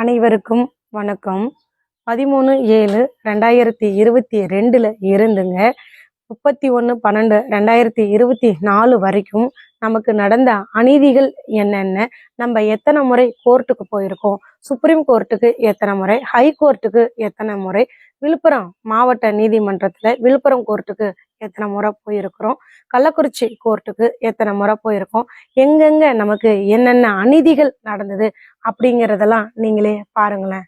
அனைவருக்கும் வணக்கம். பதிமூணு ஏழு ரெண்டாயிரத்தி இருபத்தி ரெண்டில் இருந்துங்க. முப்பத்தி ஒன்று பன்னெண்டு ரெண்டாயிரத்தி இருபத்தி நாலு வரைக்கும் நமக்கு நடந்த அநீதிகள் என்னென்ன? நம்ம எத்தனை முறை கோர்ட்டுக்கு போயிருக்கோம்? சுப்ரீம் கோர்ட்டுக்கு எத்தனை முறை? ஹை கோர்ட்டுக்கு எத்தனை முறை? விழுப்புரம் மாவட்ட நீதிமன்றத்தில் விழுப்புரம் கோர்ட்டுக்கு எத்தனை முறை போயிருக்கிறோம்? கள்ளக்குறிச்சி கோர்ட்டுக்கு எத்தனை முறை போயிருக்கோம்? எங்கெங்க நமக்கு என்னென்ன அநீதிகள் நடந்தது அப்படிங்கிறதெல்லாம் நீங்களே பாருங்களேன்.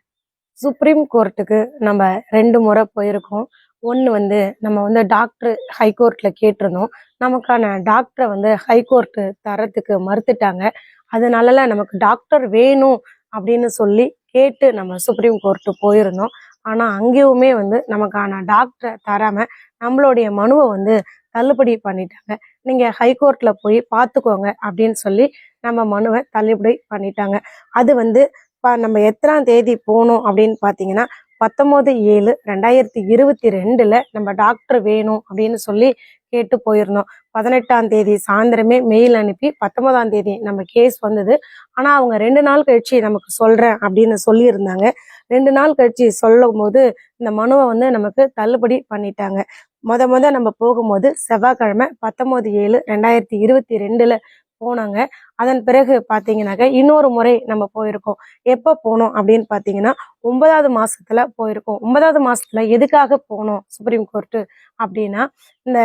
சுப்ரீம் கோர்ட்டுக்கு நம்ம ரெண்டு முறை போயிருக்கோம். ஒன்று வந்து நம்ம வந்து டாக்டர் ஹைகோர்ட்டில் கேட்டிருந்தோம். நமக்கான டாக்டரை வந்து ஹைகோர்ட்டு தரத்துக்கு மறுத்துட்டாங்க. அதனாலலாம் நமக்கு டாக்டர் வேணும் அப்படின்னு சொல்லி கேட்டு நம்ம சுப்ரீம் கோர்ட்டு போயிருந்தோம். ஆனால் அங்கேயுமே வந்து நமக்கான டாக்டரை தராமல் நம்மளுடைய மனுவை வந்து தள்ளுபடி பண்ணிட்டாங்க. நீங்கள் ஹைகோர்ட்டில் போய் பார்த்துக்கோங்க அப்படின்னு சொல்லி நம்ம மனுவை தள்ளுபடி பண்ணிட்டாங்க. அது வந்து இப்போ நம்ம எத்தனாம் தேதி போகணும் அப்படின்னு பார்த்தீங்கன்னா பத்தொம்போது ஏழு ரெண்டாயிரத்தி இருபத்தி ரெண்டில் நம்ம டாக்டர் வேணும் அப்படின்னு சொல்லி கேட்டு போயிருந்தோம். பதினெட்டாம் தேதி சாயந்தரமே மெயில் அனுப்பி பத்தொன்பதாம் தேதி நம்ம கேஸ் வந்தது. ஆனால் அவங்க ரெண்டு நாள் கழிச்சு நமக்கு சொல்கிறேன் அப்படின்னு சொல்லியிருந்தாங்க. ரெண்டு நாள் கழிச்சு சொல்லும் போது இந்த மனுவை வந்து நமக்கு தள்ளுபடி பண்ணிட்டாங்க. முத முத நம்ம போகும்போது செவ்வாய்க்கிழமை பத்தொம்போது ஏழு ரெண்டாயிரத்தி இருபத்தி ரெண்டுல போனாங்க. அதன் பிறகு பார்த்தீங்கன்னாக்க இன்னொரு முறை நம்ம போயிருக்கோம். எப்போ போனோம் அப்படின்னு பார்த்தீங்கன்னா ஒன்பதாவது மாசத்துல போயிருக்கோம். ஒன்பதாவது மாசத்துல எதுக்காக போனோம் சுப்ரீம் கோர்ட்டு அப்படின்னா இந்த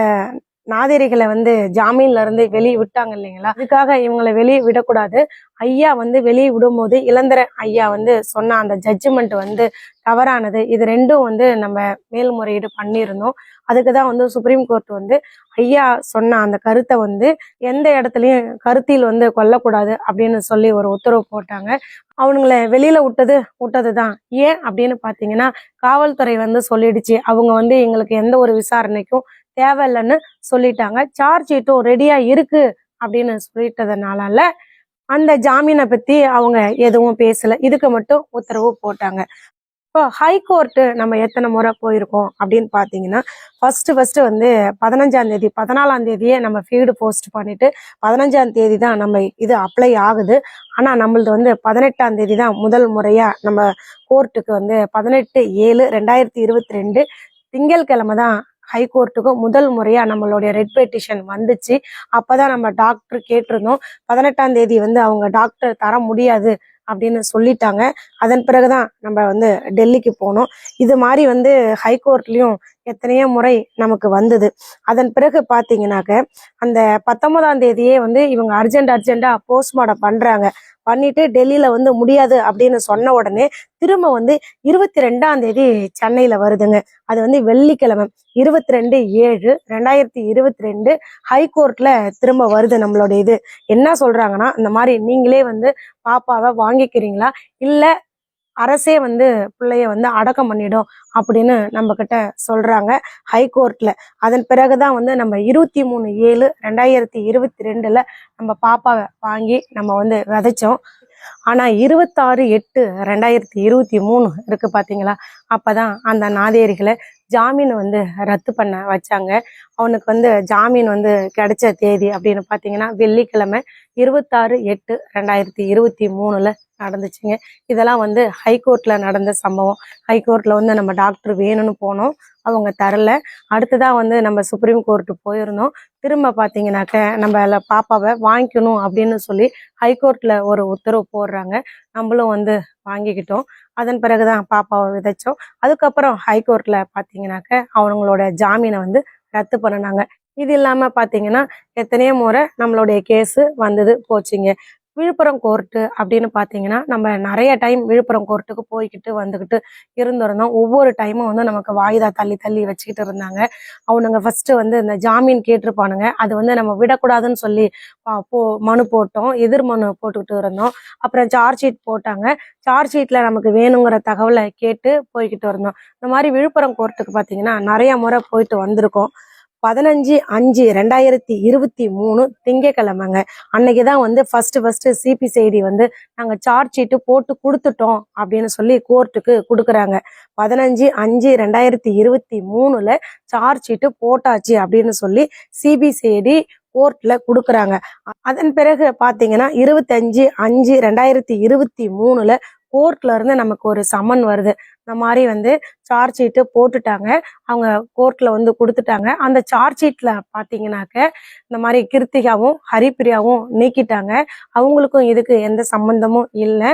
நாதிரிகளை வந்து ஜாமீன்ல இருந்து வெளியே விட்டாங்க இல்லைங்களா? அதுக்காக இவங்களை வெளியே விடக்கூடாது. ஐயா வந்து வெளியே விடும்போது இளந்தர ஐயா வந்து சொன்ன அந்த ஜட்ஜ்மெண்ட் வந்து தவறானது. இது ரெண்டும் வந்து நம்ம மேல்முறையீடு பண்ணியிருந்தோம். அதுக்கு தான் வந்து சுப்ரீம் கோர்ட் வந்து ஐயா சொன்ன அந்த கருத்தை வந்து எந்த இடத்துலையும் கருத்தில் வந்து கொல்லக்கூடாது அப்படின்னு சொல்லி ஒரு உத்தரவு போட்டாங்க. அவனுங்களை வெளியில விட்டது விட்டது தான் ஏன் அப்படின்னு பார்த்தீங்கன்னா காவல்துறை வந்து சொல்லிடுச்சு. அவங்க வந்து எங்களுக்கு எந்த ஒரு விசாரணைக்கும் தேவையில்லைன்னு சொல்லிட்டாங்க. சார்ஜ் ஷீட்டும் ரெடியா இருக்கு அப்படின்னு சொல்லிட்டதுனால அந்த ஜாமீனை பத்தி அவங்க எதுவும் பேசல. இதுக்கு மட்டும் உத்தரவு போட்டாங்க. இப்போ ஹைகோர்ட்டு நம்ம எத்தனை முறை போயிருக்கோம் அப்படின்னு பார்த்தீங்கன்னா ஃபர்ஸ்ட் ஃபர்ஸ்ட் வந்து பதினஞ்சாம் தேதி பதினாலாம் தேதியே நம்ம ஃபீல்டு போஸ்ட் பண்ணிட்டு பதினஞ்சாம் தேதி தான் நம்ம இது அப்ளை ஆகுது. ஆனால் நம்மளது வந்து பதினெட்டாம் தேதி தான் முதல் முறையாக நம்ம கோர்ட்டுக்கு வந்து பதினெட்டு ஏழு ரெண்டாயிரத்தி இருபத்தி ரெண்டு திங்கட்கிழமை தான் ஹைகோர்ட்டுக்கும் முதல் முறையாக நம்மளுடைய ரெட் பெட்டிஷன் வந்துச்சு. அப்போ தான் நம்ம டாக்டர் கேட்டிருந்தோம். பதினெட்டாம் தேதி வந்து அவங்க டாக்டர் தர முடியாது அப்படின்னு சொல்லிட்டாங்க. அதன் பிறகுதான் நம்ம வந்து டெல்லிக்கு போனோம். இது மாதிரி வந்து ஹைகோர்ட்லேயும் எத்தனையோ முறை நமக்கு வந்தது. அதன் பிறகு பார்த்தீங்கன்னாக்க அந்த பத்தொன்பதாம் தேதியே வந்து இவங்க அர்ஜென்ட் அர்ஜென்ட்டாக போஸ்ட்மார்ட்டம் பண்ணுறாங்க பண்ணிட்டு டெல்லியில வந்து முடியாது அப்படின்னு சொன்ன உடனே திரும்ப வந்து இருபத்தி ரெண்டாம் தேதி சென்னையில வருதுங்க. அது வந்து வெள்ளிக்கிழமை இருபத்தி ரெண்டு ஏழு ரெண்டாயிரத்தி இருபத்தி ரெண்டு ஹைகோர்ட்ல திரும்ப வருது நம்மளோட இது. என்ன சொல்றாங்கன்னா இந்த மாதிரி நீங்களே வந்து பாப்பாவை வாங்கிக்கிறீங்களா? இல்ல அரசே வந்து பிள்ளைய வந்து அடக்கம் பண்ணிடும் அப்படின்னு நம்ம கிட்ட சொல்றாங்க ஹைகோர்ட்ல. அதன் பிறகுதான் வந்து நம்ம இருபத்தி மூணு ஏழு ரெண்டாயிரத்தி இருபத்தி ரெண்டுல நம்ம பாப்பாவை வாங்கி நம்ம வந்து விதைச்சோம். ஆனா இருபத்தாறு எட்டு ரெண்டாயிரத்தி இருபத்தி மூணு இருக்கு பாத்தீங்களா? அப்பதான் அந்த நாதேரிகளை ஜாமீன் வந்து ரத்து பண்ண வச்சாங்க. அவனுக்கு வந்து ஜாமீன் வந்து கிடைச்ச தேதி அப்படின்னு பாத்தீங்கன்னா வெள்ளிக்கிழமை இருபத்தாறு எட்டு ரெண்டாயிரத்தி இருபத்தி மூணுல நடந்துச்சுங்க. இதெல்லாம் வந்து ஹைகோர்ட்ல நடந்த சம்பவம். ஹைகோர்ட்ல வந்து நம்ம டாக்டர் வேணும்னு போனோம். அவங்க தரல. அடுத்ததா வந்து நம்ம சுப்ரீம் கோர்ட்டு போயிருந்தோம். திரும்ப பார்த்தீங்கன்னாக்க நம்ம பாப்பாவை வாங்கிக்கணும் அப்படின்னு சொல்லி ஹைகோர்ட்ல ஒரு உத்தரவு போடுறாங்க. நம்மளும் வந்து வாங்கிக்கிட்டோம். அதன் பிறகுதான் பாப்பாவை விதைச்சோம். அதுக்கப்புறம் ஹைகோர்ட்ல பார்த்தீங்கன்னாக்க அவங்களோட ஜாமீனை வந்து ரத்து பண்ணினாங்க. இது இல்லாமல் பார்த்தீங்கன்னா எத்தனையோ முறை நம்மளுடைய கேஸு வந்தது போச்சுங்க. விழுப்புரம் கோர்ட்டு அப்படின்னு பார்த்தீங்கன்னா நம்ம நிறைய டைம் விழுப்புரம் கோர்ட்டுக்கு போய்கிட்டு வந்துக்கிட்டு இருந்திருந்தோம். ஒவ்வொரு டைமும் வந்து நமக்கு வாய்தா தள்ளி தள்ளி வச்சுக்கிட்டு இருந்தாங்க. அவனுங்க ஃபஸ்ட்டு வந்து இந்த ஜாமீன் கேட்டிருப்பானுங்க. அது வந்து நம்ம விடக்கூடாதுன்னு சொல்லி போ மனு போட்டோம். எதிர் மனு போட்டுக்கிட்டு இருந்தோம். அப்புறம் சார்ஜ் ஷீட் போட்டாங்க. சார்ஜ் ஷீட்டில் நமக்கு வேணுங்கிற தகவலை கேட்டு போய்கிட்டு இருந்தோம். இந்த மாதிரி விழுப்புரம் கோர்ட்டுக்கு பார்த்தீங்கன்னா நிறைய முறை போயிட்டு வந்திருக்கோம். பதினஞ்சு அஞ்சு ரெண்டாயிரத்தி இருபத்தி மூணு திங்கக்கிழமைங்க. அன்னைக்கு தான் வந்து ஃபர்ஸ்ட் ஃபர்ஸ்ட் சிபிசிஐடி வந்து நாங்கள் சார்ஜ் ஷீட்டு போட்டு கொடுத்துட்டோம் அப்படின்னு சொல்லி கோர்ட்டுக்கு கொடுக்குறாங்க. பதினஞ்சு அஞ்சு ரெண்டாயிரத்தி இருபத்தி மூணுல சார்ஜ் ஷீட்டு போட்டாச்சு அப்படின்னு சொல்லி சிபிசிஐடி கோர்ட்ல கொடுக்குறாங்க. அதன் பிறகு பாத்தீங்கன்னா இருபத்தஞ்சு அஞ்சு ரெண்டாயிரத்தி இருபத்தி மூணுல கோர்ட்ல இருந்து நமக்கு ஒரு சம்மன் வருது. இந்த மாதிரி வந்து சார்ஜ் ஷீட்டு போட்டுட்டாங்க. அவங்க கோர்ட்ல வந்து கொடுத்துட்டாங்க. அந்த சார்ஜ் ஷீட்ல பாத்தீங்கன்னாக்க இந்த மாதிரி கிருத்திகாவும் ஹரிப்பிரியாவும் நீக்கிட்டாங்க. அவங்களுக்கும் இதுக்கு எந்த சம்பந்தமும் இல்லை.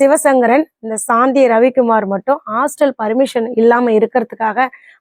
சிவசங்கரன் இந்த சாந்தி ரவிக்குமார் மட்டும் ஹாஸ்டல் பர்மிஷன் இல்லாம இருக்கிறதுக்காக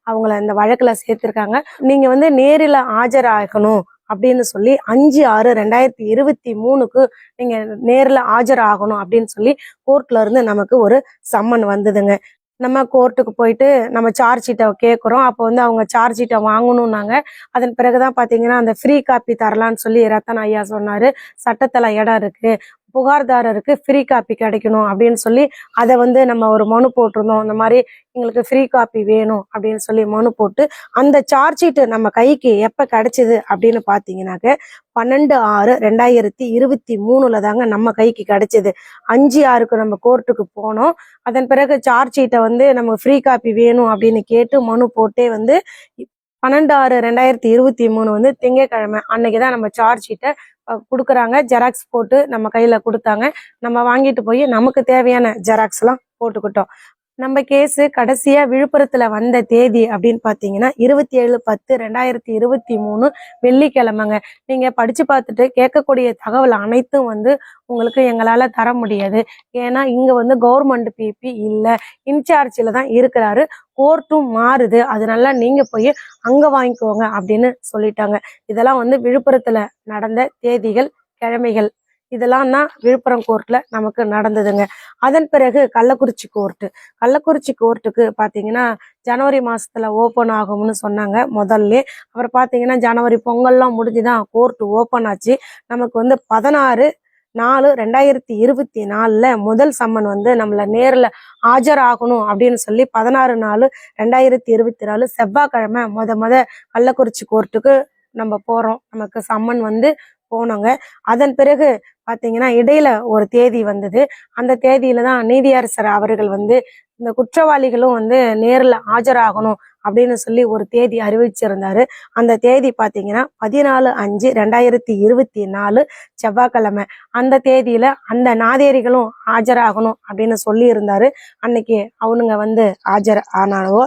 அவங்கள இந்த வழக்குல சேர்த்திருக்காங்க. நீங்க வந்து நேரில் ஆஜராகணும். அப்படின்னு சொல்லி அஞ்சு ஆறு ரெண்டாயிரத்தி இருபத்தி மூணுக்கு நீங்க நேர்ல ஆஜராகணும் அப்படின்னு சொல்லி கோர்ட்ல இருந்து நமக்கு ஒரு சம்மன் வந்ததுங்க. நம்ம கோர்ட்டுக்கு போயிட்டு நம்ம சார்ஜ் ஷீட்டை கேட்குறோம் அப்போ வந்து அவங்க சார்ஜ் ஷீட்டை வாங்கணும்னாங்க. அதன் பிறகுதான் பாத்தீங்கன்னா அந்த ஃப்ரீ காப்பி தரலான்னு சொல்லி ரத்தன் ஐயா சொன்னாரு. சட்டத்துல இடம் இருக்கு. புகார்தாரருக்கு ஃப்ரீ காப்பி கிடைக்கணும் அப்படின்னு சொல்லி அதை வந்து நம்ம ஒரு மனு போட்டிருந்தோம். இந்த மாதிரி எங்களுக்கு ஃப்ரீ காப்பி வேணும் அப்படின்னு சொல்லி மனு போட்டு அந்த சார்ஜ் ஷீட்டு நம்ம கைக்கு எப்போ கிடைச்சிது அப்படின்னு பாத்தீங்கன்னாக்க பன்னெண்டு ஆறு ரெண்டாயிரத்தி இருபத்தி மூணுல தாங்க நம்ம கைக்கு கிடைச்சிது. அஞ்சு ஆறுக்கு நம்ம கோர்ட்டுக்கு போனோம். அதன் பிறகு சார்ஜ் ஷீட்டை வந்து நம்ம ஃப்ரீ காப்பி வேணும் அப்படின்னு கேட்டு மனு போட்டே வந்து பன்னெண்டு ஆறு ரெண்டாயிரத்தி இருபத்தி மூணு வந்து திங்கக்கிழமை அன்னைக்கு தான் நம்ம சார்ஜ் ஷீட்டை கொடுக்குறாங்க. ஜெராக்ஸ் போட்டு நம்ம கையில கொடுத்தாங்க. நம்ம வாங்கிட்டு போய் நமக்கு தேவையான ஜெராக்ஸ்லாம் போட்டுக்கிட்டோம். நம்ம கேஸ் கடைசியா விழுப்புரத்துல வந்த தேதி அப்படின்னு பாத்தீங்கன்னா இருபத்தி ஏழு பத்து ரெண்டாயிரத்தி இருபத்தி மூணு வெள்ளிக்கிழமைங்க. நீங்க படிச்சு பார்த்துட்டு கேட்கக்கூடிய தகவல் அனைத்தும் வந்து உங்களுக்கு எங்களால தர முடியாது. ஏன்னா இங்க வந்து கவர்மெண்ட் பிபி இல்லை. இன்சார்ஜில் தான் இருக்கிறாரு. கோர்ட்டும் மாறுது. அதனால நீங்க போய் அங்க வாங்கிக்கோங்க அப்படின்னு சொல்லிட்டாங்க. இதெல்லாம் வந்து விழுப்புரத்துல நடந்த தேதிகள் கிழமைகள். இதெல்லாம் தான் விழுப்புரம் கோர்ட்டில் நமக்கு நடந்ததுங்க. அதன் பிறகு கள்ளக்குறிச்சி கோர்ட்டு கள்ளக்குறிச்சி கோர்ட்டுக்கு பார்த்தீங்கன்னா ஜனவரி மாதத்தில் ஓப்பன் ஆகும்னு சொன்னாங்க முதல்ல. அப்புறம் பார்த்தீங்கன்னா ஜனவரி பொங்கல்லாம் முடிஞ்சு தான் கோர்ட்டு ஓப்பன் ஆச்சு. நமக்கு வந்து பதினாறு நாலு ரெண்டாயிரத்தி இருபத்தி நாலில் முதல் சம்மன் வந்து நம்மளை நேரில் ஆஜராகணும் அப்படின்னு சொல்லி பதினாறு நாலு ரெண்டாயிரத்தி இருபத்தி நாலு செவ்வாய்க்கிழமை முத முத கள்ளக்குறிச்சி கோர்ட்டுக்கு நம்ம போகிறோம் நமக்கு சம்மன் வந்து போனோங்க. அதன் பிறகு பார்த்தீங்கன்னா இடையில ஒரு தேதி வந்தது. அந்த தேதியில தான் நீதியரசர் அவர்கள் வந்து இந்த குற்றவாளிகளும் வந்து நேரில் ஆஜராகணும் அப்படின்னு சொல்லி ஒரு தேதி அறிவிச்சிருந்தாரு. அந்த தேதி பார்த்தீங்கன்னா பதினாலு அஞ்சு ரெண்டாயிரத்தி இருபத்தி நாலு செவ்வாய்க்கிழமை. அந்த தேதியில அந்த நாதேரிகளும் ஆஜராகணும் அப்படின்னு சொல்லி இருந்தாரு அன்னைக்கு அவனுங்க வந்து ஆஜர் ஆனாலோ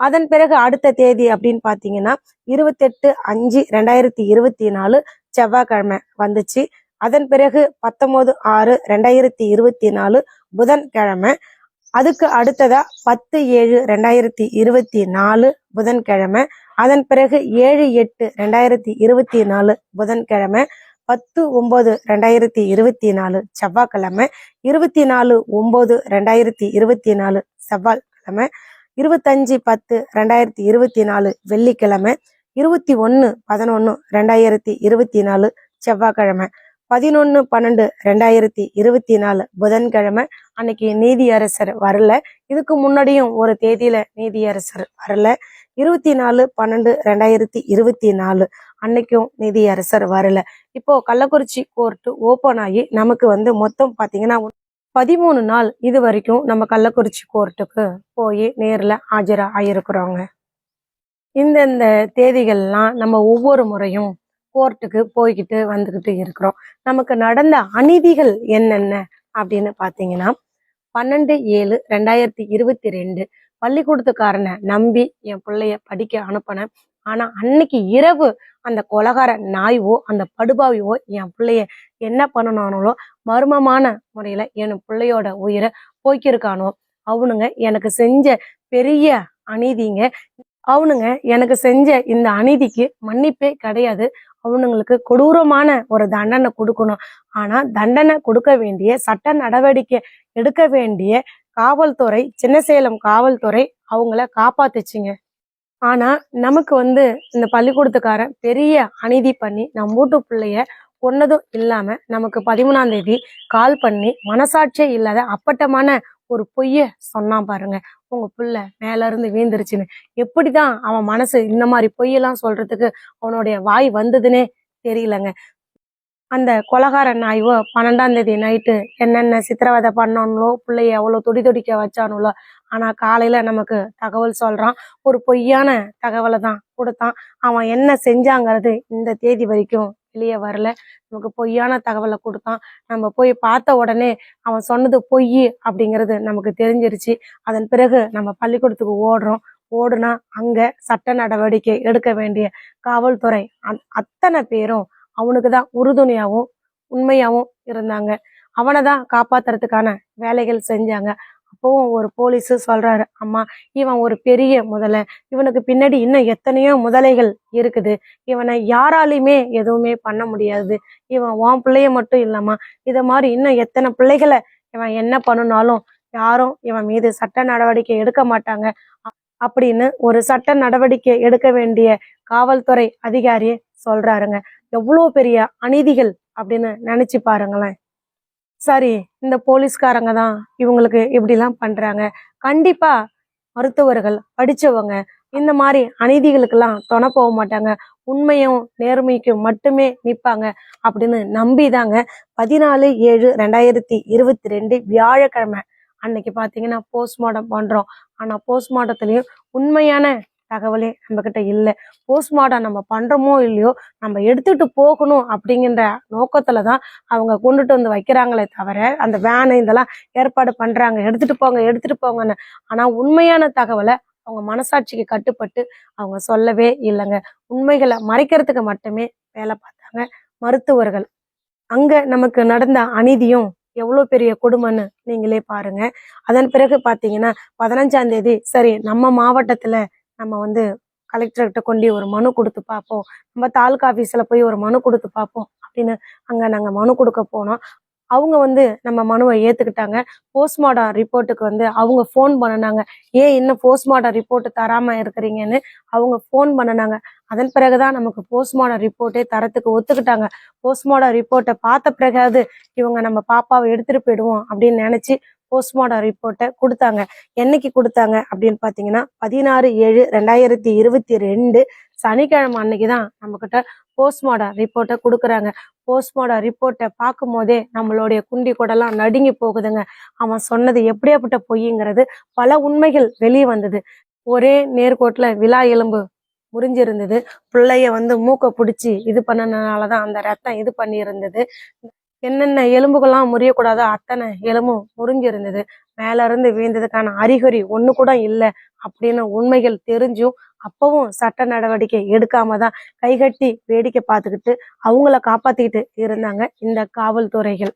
அதன் பிறகு அடுத்த தேதி அப்படின்னு பார்த்தீங்கன்னா இருபத்தெட்டு அஞ்சு ரெண்டாயிரத்தி இருபத்தி நாலு செவ்வாய்க்கிழமை வந்துச்சு. அதன் பிறகு பத்தொன்பது ஆறு ரெண்டாயிரத்தி இருபத்தி நாலு புதன்கிழமை. அதுக்கு அடுத்ததா பத்து ஏழு ரெண்டாயிரத்தி இருபத்தி நாலு புதன்கிழமை. அதன் பிறகு ஏழு எட்டு ரெண்டாயிரத்தி இருபத்தி நாலு புதன்கிழமை. பத்து ஒன்பது ரெண்டாயிரத்தி இருபத்தி நாலு செவ்வாய்க்கிழமை. இருபத்தி நாலு ஒன்பது ரெண்டாயிரத்தி இருபத்தி நாலு செவ்வாய்க்கிழமை. இருபத்தஞ்சு பத்து ரெண்டாயிரத்தி இருபத்தி நாலு வெள்ளிக்கிழமை. இருபத்தி ஒன்று பதினொன்று ரெண்டாயிரத்தி இருபத்தி நாலு செவ்வாய்க்கிழமை. பதினொன்று பன்னெண்டு ரெண்டாயிரத்தி இருபத்தி நாலு புதன்கிழமை. அன்னைக்கு நீதியரசர் வரல. இதுக்கு முன்னாடியும் ஒரு தேதியில நீதியரசர் வரல. இருபத்தி நாலு பன்னெண்டு ரெண்டாயிரத்தி இருபத்தி நாலு அன்னைக்கும் நீதியரசர் வரல. இப்போ கள்ளக்குறிச்சி கோர்ட்டு ஓப்பன் ஆகி நமக்கு வந்து மொத்தம் பாத்தீங்கன்னா பதிமூணு நாள் இது வரைக்கும் நம்ம கள்ளக்குறிச்சி கோர்ட்டுக்கு போய் நேரில் ஆஜராக ஆயிருக்கிறோங்க இந்தந்த தேதிகள்லாம் நம்ம ஒவ்வொரு முறையும் கோர்ட்டுக்கு போய்கிட்டு வந்துக்கிட்டு இருக்கிறோம். நமக்கு நடந்த அநீதிகள் என்னென்ன அப்படின்னு பார்த்தீங்கன்னா பன்னெண்டு ஏழு ரெண்டாயிரத்தி இருபத்தி ரெண்டு பள்ளிக்கூடத்துக்காரனை நம்பி என் பிள்ளைய படிக்க அனுப்பினேன். ஆனால் அன்னைக்கு இரவு அந்த கொலகார நாய்வோ அந்த படுபாவியோ என் பிள்ளைய என்ன பண்ணனானோ மர்மமான முறையில் என் பிள்ளையோட உயிரை போய்க்கிருக்கானோ அவனுங்க எனக்கு செஞ்ச பெரிய அநீதிங்க. அவனுங்க எனக்கு செஞ்ச இந்த அநீதிக்கு மன்னிப்பே கிடையாது. அவனுங்களுக்கு கொடூரமான ஒரு தண்டனை கொடுக்கணும். ஆனா தண்டனை கொடுக்க வேண்டிய சட்ட நடவடிக்கை எடுக்க வேண்டிய காவல்துறை சின்னசேலம் காவல்துறை அவங்கள காப்பாத்துச்சுங்க. ஆனா நமக்கு வந்து இந்த பள்ளிக்கூடத்துக்காரன் பெரிய அநீதி பண்ணி நம்ம வீட்டு பிள்ளைய கொன்னதும் இல்லாம நமக்கு பதிமூணாம் தேதி கால் பண்ணி மனசாட்சியே இல்லாத அப்பட்டமான ஒரு பொய்ய சொன்னான் பாருங்க. உங்க பிள்ளை மேல இருந்து வீந்துருச்சுன்னு எப்படிதான் அவன் மனசு இந்த மாதிரி பொய்யெல்லாம் சொல்றதுக்கு அவனுடைய வாய் வந்ததுன்னே தெரியலங்க. அந்த கொலகார நாய்வோ பன்னெண்டாம் தேதி நைட்டு என்னென்ன சித்திரவதை பண்ணானுலோ பிள்ளைய எவ்வளோ துடி துடிக்க வச்சானுலோ ஆனா காலையில நமக்கு தகவல் சொல்றான். ஒரு பொய்யான தகவலை தான் கொடுத்தான். அவன் என்ன செஞ்சாங்கிறது இந்த தேதி வரைக்கும் வெளியே வரல. நமக்கு பொய்யான தகவலை கொடுத்தான். நம்ம போய் பார்த்த உடனே அவன் சொன்னது பொய் அப்படிங்கிறது நமக்கு தெரிஞ்சிருச்சு. அதன் பிறகு நம்ம பள்ளிக்கூடத்துக்கு ஓடுறோம். ஓடுனா அங்க சட்ட நடவடிக்கை எடுக்க வேண்டிய காவல்துறை அத்தனை பேரும் அவனுக்கு தான் உறுதுணையாகவும் உண்மையாகவும் இருந்தாங்க. அவனை தான் காப்பாத்துறதுக்கான வேலைகள் செஞ்சாங்க. அப்பவும் ஒரு போலீஸ் சொல்றாரு அம்மா இவன் ஒரு பெரிய முதலை. இவனுக்கு பின்னாடி இன்னும் எத்தனையோ முதலைகள் இருக்குது. இவனை யாராலையுமே எதுவுமே பண்ண முடியாது. இவன் உன் பிள்ளைய மட்டும் இல்லம்மா. இத மாதிரி இன்னும் எத்தனை பிள்ளைகளை இவன் என்ன பண்ணுனாலும் யாரும் இவன் மீது சட்ட நடவடிக்கை எடுக்க மாட்டாங்க. அப்படின்னு ஒரு சட்ட நடவடிக்கை எடுக்க வேண்டிய காவல்துறை அதிகாரியே சொல்றாருங்க. எவ்வளோ பெரிய அநீதிகள் அப்படின்னு நினைச்சு பாருங்களேன். சரி இந்த போலீஸ்காரங்க தான் இவங்களுக்கு இப்படிலாம் பண்றாங்க. கண்டிப்பா மருத்துவர்கள் படிச்சவங்க இந்த மாதிரி அநீதிகளுக்கெல்லாம் துணை போக மாட்டாங்க. உண்மையும் நேர்மைக்கும் மட்டுமே நிற்பாங்க அப்படின்னு நம்பிதாங்க. பதினாலு ஏழு ரெண்டாயிரத்தி இருபத்தி ரெண்டு வியாழக்கிழமை அன்னைக்கு பாத்தீங்கன்னா போஸ்ட்மார்ட்டம் பண்றோம். ஆனா போஸ்ட்மார்ட்டத்துலேயும் உண்மையான தகவலே நம்மக்கிட்ட இல்லை. போஸ்ட்மார்ட்டம் நம்ம பண்ணுறோமோ இல்லையோ நம்ம எடுத்துகிட்டு போகணும் அப்படிங்கிற நோக்கத்தில் தான் அவங்க கொண்டுட்டு வந்து வைக்கிறாங்களே தவிர அந்த வேனை இதெல்லாம் ஏற்பாடு பண்ணுறாங்க எடுத்துட்டு போங்க எடுத்துகிட்டு போங்கன்னு. ஆனால் உண்மையான தகவலை அவங்க மனசாட்சிக்கு கட்டுப்பட்டு அவங்க சொல்லவே இல்லைங்க. உண்மைகளை மறைக்கிறதுக்கு மட்டுமே வேலை பார்த்தாங்க மருத்துவர்கள். அங்கே நமக்கு நடந்த அநீதியும் எவ்வளோ பெரிய கொடுமைன்னு நீங்களே பாருங்க. அதன் பிறகு பார்த்தீங்கன்னா பதினஞ்சாம் தேதி சரி நம்ம மாவட்டத்தில் நம்ம வந்து கலெக்டர்கிட்ட கொண்டு ஒரு மனு கொடுத்து பார்ப்போம். நம்ம தாலுகா ஆஃபீஸில் போய் ஒரு மனு கொடுத்து பார்ப்போம் அப்படின்னு அங்கே நாங்கள் மனு கொடுக்க போனோம். அவங்க வந்து நம்ம மனுவை ஏற்றுக்கிட்டாங்க போஸ்ட்மார்ட்டம் ரிப்போர்ட்டுக்கு வந்து அவங்க ஃபோன் பண்ணுனாங்க. ஏன் இன்னும் போஸ்ட்மார்ட்டம் ரிப்போர்ட்டு தராமல் இருக்கிறீங்கன்னு அவங்க ஃபோன் பண்ணுனாங்க. அதன் பிறகுதான் நமக்கு போஸ்ட்மார்ட்டம் ரிப்போர்ட்டே தரத்துக்கு ஒத்துக்கிட்டாங்க. போஸ்ட்மார்ட்டம் ரிப்போர்ட்டை பார்த்த பிறகாவது இவங்க நம்ம பாப்பாவை எடுத்துகிட்டு போயிடுவோம் அப்படின்னு நினச்சி போஸ்ட்மார்டம் ரிப்போர்ட்டை கொடுத்தாங்க. என்னைக்கு கொடுத்தாங்க அப்படின்னு பார்த்தீங்கன்னா பதினாறு ஏழு ரெண்டாயிரத்தி இருபத்தி ரெண்டு சனிக்கிழமை அன்னைக்கு தான் நம்மக்கிட்ட போஸ்ட்மார்டம் ரிப்போர்ட்டை கொடுக்குறாங்க. போஸ்ட்மார்டம் ரிப்போர்ட்டை பார்க்கும் போதே நம்மளுடைய குண்டி கூடலாம் நடுங்கி போகுதுங்க. அவன் சொன்னது எப்படியாப்பட்ட பொய்ங்கிறது பல உண்மைகள் வெளியே வந்தது. ஒரே நேர்கோட்டில் விழா எலும்பு முறிஞ்சிருந்தது. பிள்ளைய வந்து மூக்கை பிடிச்சி இது பண்ணனால தான் அந்த ரத்தம் இது பண்ணியிருந்தது. என்னென்ன எலும்புகள்லாம் முறியக்கூடாதோ அத்தனை எலும்பும் முறிஞ்சிருந்தது. மேல இருந்து வீழ்ந்ததுக்கான அறிகுறி ஒண்ணு கூட இல்லை அப்படின்னு உண்மைகள் தெரிஞ்சும் அப்பவும் சட்ட நடவடிக்கை எடுக்காம தான் கைகட்டி வேடிக்கை பார்த்துக்கிட்டு அவங்கள காப்பாத்திக்கிட்டு இருந்தாங்க இந்த காவல்துறைகள்.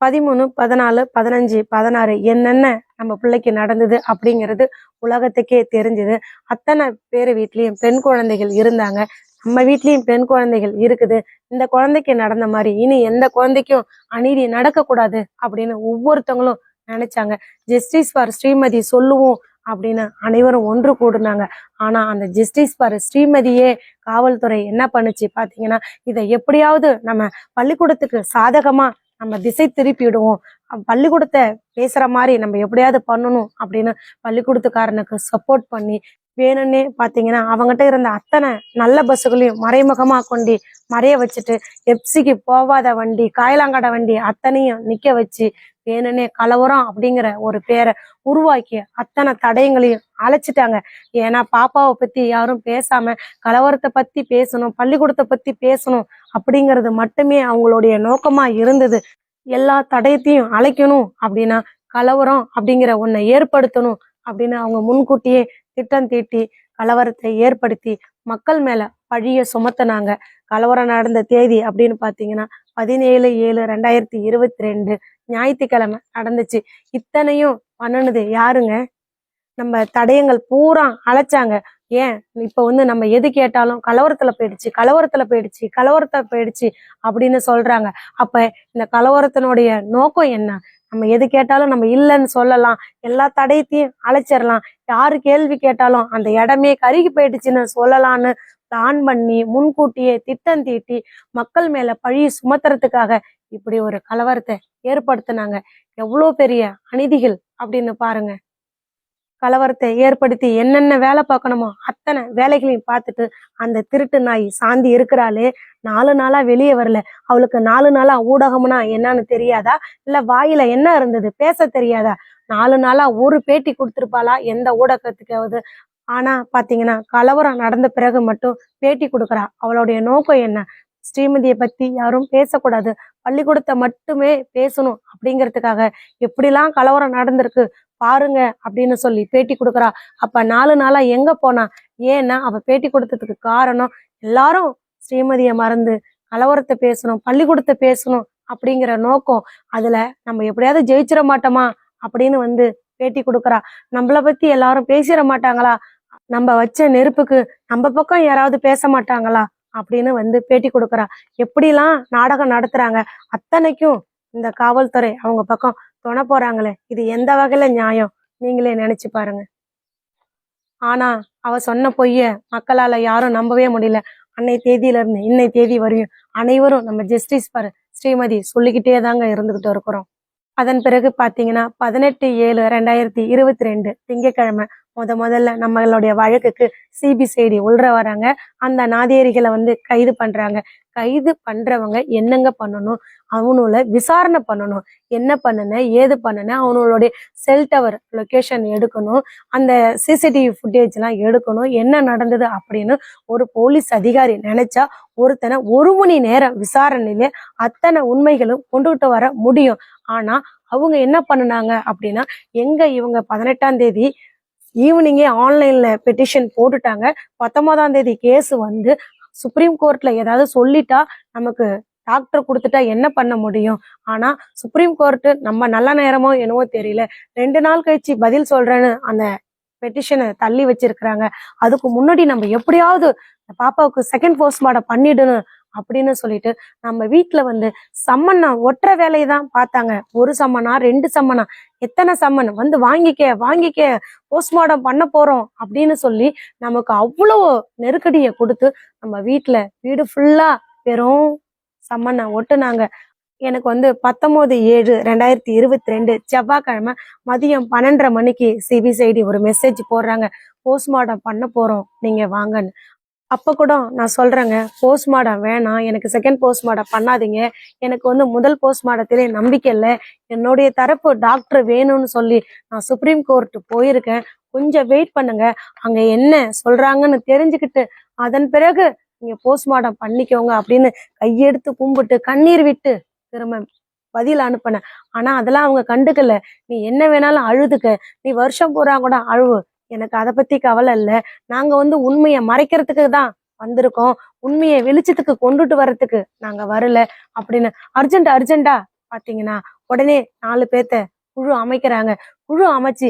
பதிமூணு பதினாலு பதினஞ்சு பதினாறு என்னென்ன நம்ம பிள்ளைக்கு நடந்தது அப்படிங்கிறது உலகத்துக்கே தெரிஞ்சது. அத்தனை பேர் வீட்லயும் பெண் குழந்தைகள் இருந்தாங்க. நம்ம வீட்லயும் பெண் குழந்தைகள் இருக்குது. இந்த குழந்தைக்கு நடந்த மாதிரி இனி எந்த குழந்தைக்கும் அநீதி நடக்கக்கூடாது அப்படின்னு ஒவ்வொருத்தவங்களும் நினைச்சாங்க. ஜஸ்டிஸ் ஃபார் ஸ்ரீமதி சொல்லுவோம் அப்படின்னு அனைவரும் ஒன்று கூடுனாங்க. ஆனா அந்த ஜஸ்டிஸ் ஃபார் ஸ்ரீமதியே காவல்துறை என்ன பண்ணுச்சு பாத்தீங்கன்னா இதை எப்படியாவது நம்ம பள்ளிக்கூடத்துக்கு சாதகமா நம்ம திசை திருப்பிடுவோம். பள்ளிக்கூடத்தை பேசுற மாதிரி நம்ம எப்படியாவது பண்ணணும் அப்படின்னு பள்ளிக்கூடத்துக்காரனுக்கு சப்போர்ட் பண்ணி வேணும்னே பாத்தீங்கன்னா அவங்ககிட்ட இருந்த அத்தனை நல்ல பஸ்ஸுகளையும் மறைமுகமா கொண்டு மறைய வச்சுட்டு எப்சிக்கு போவாத வண்டி காயலாங்கடை வண்டி அத்தனையும் நிற்க வச்சு வேணும்னே கலவரம் அப்படிங்கிற ஒரு பேரை உருவாக்கி அத்தனை தடயங்களையும் அழைச்சிட்டாங்க. ஏன்னா பாப்பாவை பத்தி யாரும் பேசாம கலவரத்தை பத்தி பேசணும் பள்ளிக்கூடத்தை பத்தி பேசணும் அப்படிங்கிறது மட்டுமே அவங்களுடைய நோக்கமா இருந்தது. எல்லா தடயத்தையும் அழைக்கணும் அப்படின்னா கலவரம் அப்படிங்கிற ஒன்றை ஏற்படுத்தணும் அப்படின்னு அவங்க முன்கூட்டியே திட்டம் தீட்டி கலவரத்தை ஏற்படுத்தி மக்கள் மேல பழிய சுமத்துனாங்க. கலவரம் நடந்த தேதி அப்படின்னு பார்த்தீங்கன்னா பதினேழு ஏழு ரெண்டாயிரத்தி இருபத்தி ரெண்டு ஞாயிற்றுக்கிழமை நடந்துச்சு. இத்தனையும் பண்ணுனது யாருங்க? நம்ம தடயங்கள் பூரா அழைச்சாங்க. ஏன்? இப்போ வந்து நம்ம எது கேட்டாலும் கலவரத்தில் போயிடுச்சு கலவரத்தில் போயிடுச்சு கலவரத்தில் போயிடுச்சு அப்படின்னு சொல்றாங்க. அப்போ இந்த கலவரத்தினுடைய நோக்கம் என்ன? நம்ம எது கேட்டாலும் நம்ம இல்லைன்னு சொல்லலாம். எல்லா தடயத்தையும் அழைச்சிடலாம். யாரு கேள்வி கேட்டாலும் அந்த இடமே கருகி போயிடுச்சுன்னு சொல்லலாம்னு பிளான் பண்ணி முன்கூட்டியே திட்டம் தீட்டி மக்கள் மேல பழி சுமத்துறதுக்காக இப்படி ஒரு கலவரத்தை ஏற்படுத்தினாங்க. எவ்வளோ பெரிய அநீதிகள் அப்படின்னு பாருங்க. கலவரத்தை ஏற்படுத்தி என்னென்ன வேலை பார்க்கணுமோ அத்தனை வேலைகளையும் பார்த்துட்டு அந்த திருட்டு நாய் சாந்தி இருக்கிறாளே நாலு நாளா வெளியே வரல. அவளுக்கு நாலு நாளா ஊடகம்னா என்னன்னு தெரியாதா? இல்ல வாயில என்ன இருந்தது? பேச தெரியாதா? நாலு நாளா ஒரு பேட்டி கொடுத்துருப்பாளா? எந்த ஊடகத்துக்காவது? ஆனா பாத்தீங்கன்னா கலவரம் நடந்த பிறகு மட்டும் பேட்டி கொடுக்குறா. அவளுடைய நோக்கம் என்ன? ஸ்ரீமதியை பத்தி யாரும் பேசக்கூடாது. பள்ளிக்கூடத்தை மட்டுமே பேசணும் அப்படிங்கிறதுக்காக எப்படிலாம் கலவரம் நடந்திருக்கு? பாருங்க அப்படின்னு சொல்லி பேட்டி கொடுக்குறா. அப்ப நாலு நாளா எங்க போனா? ஏன்னா அவ பேட்டி கொடுத்ததுக்கு காரணம் எல்லாரும் ஸ்ரீமதியை மறந்து கலவரத்தை பேசணும் பள்ளிக்கூடத்தை பேசணும் அப்படிங்கிற நோக்கம். அதுல நம்ம எப்படியாவது ஜெயிச்சிட மாட்டோமா? அப்படின்னு வந்து பேட்டி கொடுக்குறா. நம்மள பத்தி எல்லாரும் பேசிட மாட்டாங்களா? நம்ம வச்ச நெருப்புக்கு நம்ம பக்கம் யாராவது பேச மாட்டாங்களா? அப்படின்னு வந்து பேட்டி கொடுக்குறா. எப்படிலாம் நாடகம் நடத்துறாங்க? அத்தனைக்கும் இந்த காவல்துறை அவங்க பக்கம் தொண போறாங்களே இது எந்த வகையில நியாயம்? நீங்களே நினைச்சு பாருங்க. ஆனா அவ சொன்ன பொய்ய மக்களால யாரும் நம்பவே முடியல. அன்னை தேதியில இருந்து இன்னை தேதி வரையும் அனைவரும் நம்ம ஜஸ்டிஸ் பாரு ஸ்ரீமதி சொல்லிக்கிட்டே தாங்க இருந்துகிட்டு இருக்கிறோம். அதன் பிறகு பாத்தீங்கன்னா பதினெட்டு ஏழு ரெண்டாயிரத்தி இருபத்தி ரெண்டு திங்கட்கிழமை முத முதல்ல நம்மளுடைய வழக்குக்கு சிபிசிஐடி உள்ற வராங்க. அந்த நாதேரிகளை வந்து கைது பண்றாங்க. கைது பண்றவங்க என்னங்க பண்ணணும்? அவனோட விசாரணை பண்ணணும். என்ன பண்ணுன? ஏது பண்ணுன? அவனோடைய செல் டவர் லொகேஷன் எடுக்கணும். அந்த சிசிடிவி ஃபுட்டேஜ் எல்லாம் எடுக்கணும். என்ன நடந்தது அப்படின்னு ஒரு போலீஸ் அதிகாரி நினைச்சா ஒருத்தனை ஒரு மணி நேரம் விசாரணையில அத்தனை உண்மைகளும் கொண்டுகிட்டு வர முடியும். ஆனா அவங்க என்ன பண்ணுனாங்க அப்படின்னா எங்க இவங்க பதினெட்டாம் தேதி ஈவினிங்கே ஆன்லைன்ல பெட்டிஷன் போட்டுட்டாங்க. பத்தொன்பதாம் தேதி கேஸ் வந்து சுப்ரீம் கோர்ட்ல ஏதாவது சொல்லிட்டா நமக்கு டாக்டர் கொடுத்துட்டா என்ன பண்ண முடியும்? ஆனா சுப்ரீம் கோர்ட் நம்ம நல்ல நேரமோ என்னவோ தெரியல. ரெண்டு நாள் கழிச்சு பதில் சொல்றேன்னு அந்த பெட்டிஷனை தள்ளி வச்சிருக்கிறாங்க. அதுக்கு முன்னாடி நம்ம எப்படியாவது பாப்பாவுக்கு செகண்ட் போஸ்ட்மார்டம் பண்ணிடணும் அப்படின்னு சொல்லிட்டு நம்ம வீட்ல வந்து சம்மன்னா ஒற்றை வேலையை தான் பார்த்தாங்க. ஒரு சம்மனா ரெண்டு சம்மனா எத்தனை சம்மன்? வந்து வாங்கிக்க வாங்கிக்க போஸ்ட்மார்டம் பண்ண போறோம் அப்படின்னு சொல்லி நமக்கு அவ்வளோ நெருக்கடியை கொடுத்து நம்ம வீட்ல வீடு ஃபுல்லா வெறும் சம்மனை ஒட்டுனாங்க. எனக்கு வந்து பத்தொம்போது ஏழு ரெண்டாயிரத்தி இருபத்தி ரெண்டு செவ்வாய்க்கிழமை மதியம் பன்னெண்டரை மணிக்கு சிபிசிஐடி ஒரு மெசேஜ் போடுறாங்க. போஸ்ட்மார்ட்டம் பண்ண போறோம். நீங்கள் வாங்கன்னு. அப்போ கூட நான் சொல்கிறேங்க போஸ்ட்மார்டம் வேணாம். எனக்கு செகண்ட் போஸ்ட்மார்டம் பண்ணாதீங்க. எனக்கு வந்து முதல் போஸ்ட்மார்டத்திலே நம்பிக்கை இல்லை. என்னுடைய தரப்பு டாக்டர் வேணும்னு சொல்லி நான் சுப்ரீம் கோர்ட்டு போயிருக்கேன். கொஞ்சம் வெயிட் பண்ணுங்க. அங்கே என்ன சொல்கிறாங்கன்னு தெரிஞ்சுக்கிட்டு அதன் பிறகு நீங்கள் போஸ்ட்மார்டம் பண்ணிக்கோங்க அப்படின்னு கையெடுத்து கும்பிட்டு கண்ணீர் விட்டு திரும்ப பதில் அனுப்பினேன். ஆனால் அதெல்லாம் அவங்க கண்டுக்கல. நீ என்ன வேணாலும் அழுதுக்க. நீ வருஷம் பூரா கூட அழுவு. எனக்கு அதை பத்தி கவலை இல்லை. நாங்க வந்து உண்மையை மறைக்கிறதுக்கு தான் வந்திருக்கோம். உண்மையை வெளிச்சத்துக்கு கொண்டுட்டு வர்றதுக்கு நாங்க வரல அப்படின்னு அர்ஜென்ட் அர்ஜென்டா பாத்தீங்கன்னா உடனே நாலு பேர்த்த குழு அமைக்கிறாங்க. குழு அமைச்சு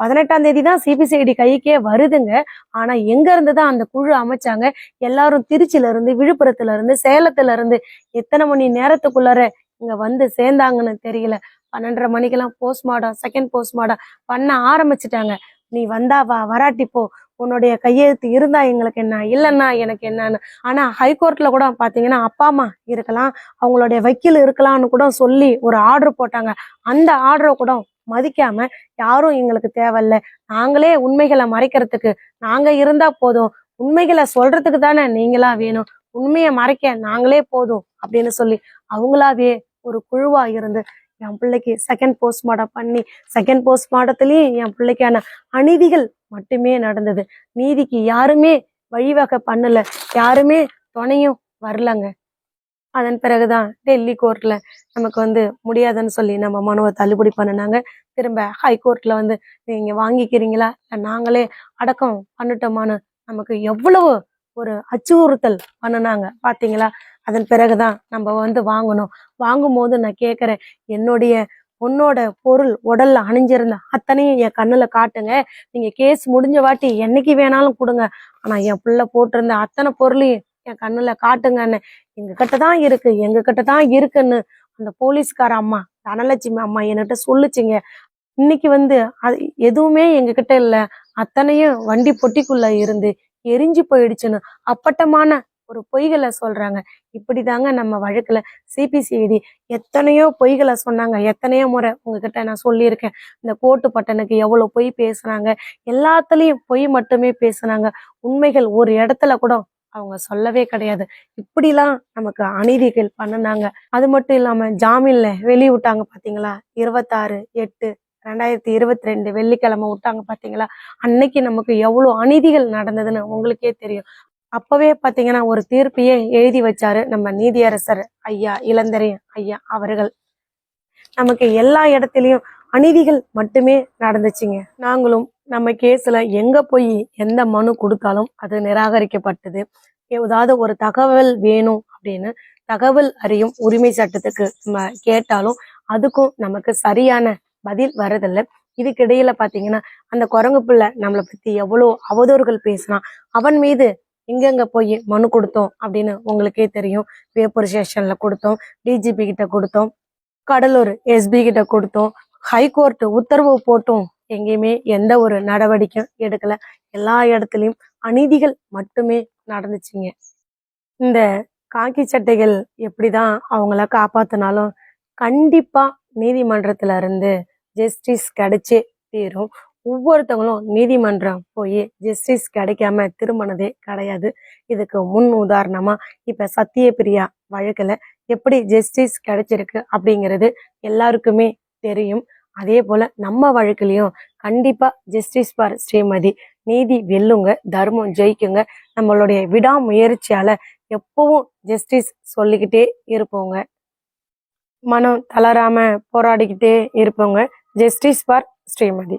பதினெட்டாம் தேதி தான் சிபிசிஐடி கைக்கே வருதுங்க. ஆனா எங்க இருந்து தான் அந்த குழு அமைச்சாங்க? எல்லாரும் திருச்சியில இருந்து விழுப்புரத்துல இருந்து சேலத்துல இருந்து எத்தனை மணி நேரத்துக்குள்ளார இங்க வந்து சேர்ந்தாங்கன்னு தெரியல. பன்னெண்டரை மணிக்கெல்லாம் போஸ்ட்மார்டம் செகண்ட் போஸ்ட்மார்டம் பண்ண ஆரம்பிச்சிட்டாங்க. நீ வந்தாவா வராட்டி போ. உன்னுடைய கையெழுத்து இருந்தா எங்களுக்கு என்ன இல்லைன்னா எனக்கு என்னன்னு. ஆனா ஹைகோர்ட்ல கூட பாத்தீங்கன்னா அப்பா அம்மா இருக்கலாம் அவங்களுடைய வக்கீல் இருக்கலாம்னு கூட சொல்லி ஒரு ஆர்டர் போட்டாங்க. அந்த ஆர்டரை கூட மதிக்காம யாரும் எங்களுக்கு தேவையில்ல. நாங்களே உண்மைகளை மறைக்கிறதுக்கு நாங்க இருந்தா போதும். உண்மைகளை சொல்றதுக்கு தானே நீங்களா வேணும். உண்மையை மறைக்க நாங்களே போதும் அப்படின்னு சொல்லி அவங்களாவே ஒரு குழுவா இருந்து என் பிள்ளைக்கு செகண்ட் போஸ்ட்மார்ட்டம் பண்ணி செகண்ட் போஸ்ட்மார்ட்டத்துலேயும் என் பிள்ளைக்கான அநீதிகள் மட்டுமே நடந்தது. நீதிக்கு யாருமே வழிவகை பண்ணலை. யாருமே துணையும் வரலங்க. அதன் பிறகுதான் டெல்லி கோர்ட்ல நமக்கு வந்து முடியாதுன்னு சொல்லி நம்ம மனுவை தள்ளுபடி பண்ணினாங்க. திரும்ப ஹை கோர்ட்ல வந்து நீங்க வாங்கிக்கிறீங்களா? இல்லை நாங்களே அடக்கம் பண்ணிட்டோமான்னு? நமக்கு எவ்வளவு ஒரு அச்சுறுத்தல் பண்ணுனாங்க. பாத்தீங்களா? அதன் பிறகுதான் நம்ம வந்து வாங்கணும். வாங்கும்போது நான் கேட்குறேன் என்னுடைய பொண்ணோட பொருள் உடல்ல அணிஞ்சிருந்த அத்தனையும் என் கண்ணுல காட்டுங்க. நீங்க கேஸ் முடிஞ்ச வாட்டி என்னைக்கு வேணாலும் கொடுங்க. ஆனா என் பிள்ளை போட்டிருந்த அத்தனை பொருளையும் என் கண்ணுல காட்டுங்கன்னு எங்க கிட்ட தான் இருக்கு எங்க கிட்ட தான் இருக்குன்னு அந்த போலீஸ்கார அம்மா தனலட்சுமி அம்மா என்கிட்ட சொல்லுச்சுங்க. இன்னைக்கு வந்து அது எதுவுமே எங்ககிட்ட இல்லை அத்தனையும் வண்டி பொட்டிக்குள்ள இருந்து எரிஞ்சு போயிடுச்சுன்னு அப்பட்டமான ஒரு பொய்களை சொல்றாங்க. இப்படிதாங்க நம்ம வழக்குல சிபிசிஐடி எத்தனையோ பொய்களை சொன்னாங்க. எத்தனையோ முறை உங்ககிட்ட நான் சொல்லியிருக்கேன். இந்த கோட்டு பட்டனுக்கு எவ்வளவு பொய் பேசுனாங்க எல்லாத்துலயும் பொய் மட்டுமே பேசுனாங்க. உண்மைகள் ஒரு இடத்துல கூட அவங்க சொல்லவே கிடையாது. இப்படிலாம் நமக்கு அநீதிகள் பண்ணுனாங்க. அது மட்டும் இல்லாம ஜாமீன்ல வெளியிட்டாங்க பாத்தீங்களா? இருபத்தாறு எட்டு ரெண்டாயிரத்தி இருபத்தி ரெண்டு வெள்ளிக்கிழமை விட்டாங்க பாத்தீங்களா? அன்னைக்கு நமக்கு எவ்வளவு அநீதிகள் நடந்ததுன்னு உங்களுக்கே தெரியும். அப்பவே பாத்தீங்கன்னா ஒரு தீர்ப்பையே எழுதி வச்சாரு நம்ம நீதியரசர் ஐயா இளந்தரை ஐயா அவர்கள். நமக்கு எல்லா இடத்துலயும் அநீதிகள் மட்டுமே நடந்துச்சுங்க. நாங்களும் நம்ம கேஸ்ல எங்க போய் எந்த மனு கொடுத்தாலும் அது நிராகரிக்கப்பட்டது. ஏதாவது ஒரு தகவல் வேணும் அப்படின்னு தகவல் அறியும் உரிமை சட்டத்துக்கு நம்ம கேட்டாலும் அதுக்கும் நமக்கு சரியான பதில் வரதில்லை. இதுக்கிடையில பாத்தீங்கன்னா அந்த குரங்கு பிள்ளை நம்மளை பத்தி எவ்வளோ அவதூறுகள் பேசினா அவன் மீது எங்கெங்கே போய் மனு கொடுத்தோம் அப்படின்னு உங்களுக்கே தெரியும். வேப்பூர் ஸ்டேஷனில் கொடுத்தோம் டிஜிபி கிட்ட கொடுத்தோம் கடலூர் எஸ்பி கிட்ட கொடுத்தோம் ஹைகோர்ட் உத்தரவு போட்டும். எங்கேயுமே எந்த ஒரு நடவடிக்கையும் எடுக்கல. எல்லா இடத்துலையும் அநீதிகள் மட்டுமே நடந்துச்சுங்க. இந்த காக்கி சட்டைகள் எப்படிதான் அவங்கள காப்பாத்தினாலும் கண்டிப்பா நீதிமன்றத்துல இருந்து ஜஸ்டிஸ் கிடைச்சே தீரும். ஒவ்வொருத்தவங்களும் நீதிமன்றம் போய் ஜஸ்டிஸ் கிடைக்காம திரும்பினதே கிடையாது. இதுக்கு முன் உதாரணமா இப்ப சத்தியபிரியா வழக்குல எப்படி ஜஸ்டிஸ் கிடைச்சிருக்கு அப்படிங்கிறது எல்லாருக்குமே தெரியும். அதே போல நம்ம வழக்குலையும் கண்டிப்பா ஜஸ்டிஸ் பார் ஸ்ரீமதி நீதி வெல்லுங்க தர்மம் ஜெயிக்குங்க. நம்மளுடைய விடாமுயற்சியால எப்பவும் ஜஸ்டிஸ் சொல்லிக்கிட்டே இருப்போங்க. மனம் தளராம போராடிக்கிட்டே இருப்போங்க. Justice for Srimathi.